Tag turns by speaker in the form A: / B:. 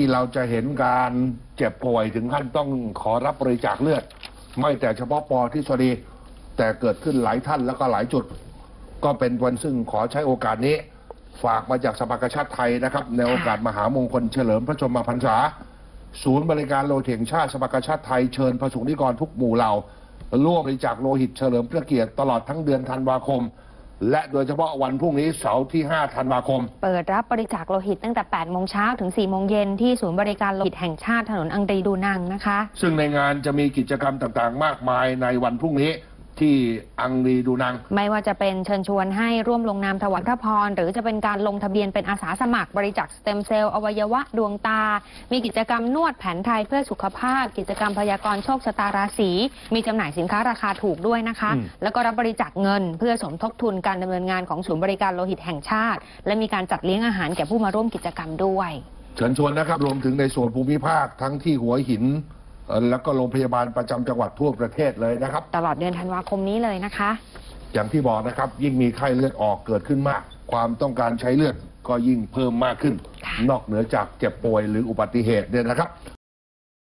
A: ที่เราจะเห็นการเจ็บป่วยถึงขั้นต้องขอรับบริจาคเลือด ไม่แต่เฉพาะปอทฤษฎีแต่เกิดขึ้นหลายท่านแล้วก็หลายจุด ก็เป็นวันซึ่งขอใช้โอกาสนี้ ฝากมาจากสภากาชาติไทยนะครับ ในโอกาสมหามงคลเฉลิมพระชนมพรรษา ศูนย์บริการโลหิตแห่งชาติสภากาชาติไทยเชิญพระสงฆ์นิกรทุกหมู่เหล่าร่วมบริจาคโลหิตเฉลิมพระเกียรติตลอดทั้งเดือนธันวาคม และโดยเฉพาะวันพรุ่งนี้เสาร์ที่ 5 ธันวาคม
B: เปิดรับบริจาคโลหิตตั้งแต่ 8 โมงเช้าถึง 4 โมงเย็นที่ศูนย์บริการโลหิตแห่งชาติถนนอังรีดูนังนะคะ
A: ซึ่งในงานจะมีกิจกรรมต่างๆ มากมายในวันพรุ่งนี้ ที่อังรีดูนัง
B: ไม่ว่าจะเป็นเชิญชวนให้ร่วมลงนามถวายพระพร หรือจะเป็นการลงทะเบียนเป็นอาสาสมัครบริจาคสเต็มเซลล์อวัยวะดวงตา มีกิจกรรมนวดแผนไทยเพื่อสุขภาพ กิจกรรมพยากรณ์โชคชะตาราศีมีจำหน่ายสินค้าราคาถูกด้วยนะคะ
A: อืม
B: แล้วก็รับบริจาคเงิน เพื่อสมทบทุนการดำเนินงานของศูนย์บริการโลหิตแห่งชาติ และมีการจัดเลี้ยงอาหารแก่ผู้มาร่วมกิจกรรมด้วย
A: เชิญชวนนะครับรวมถึงในส่วนภูมิภาคทั้งที่หัวหินเอ่อ แล้วก็โรงพยาบาลประจำจังหวัดทั่วประเทศเลยนะครับ
B: ตลอดเดือนธันวาคมนี้เลยนะคะ
A: อย่างที่บอกนะครับ ยิ่งมีไข้เลือดออกเกิดขึ้นมาก ความต้องการใช้เลือดก็ยิ่งเพิ่มมากขึ้น
B: ค่ะ
A: นอกเหนือจากเจ็บป่วยหรืออุบัติเหตุเนี่ยนะครับ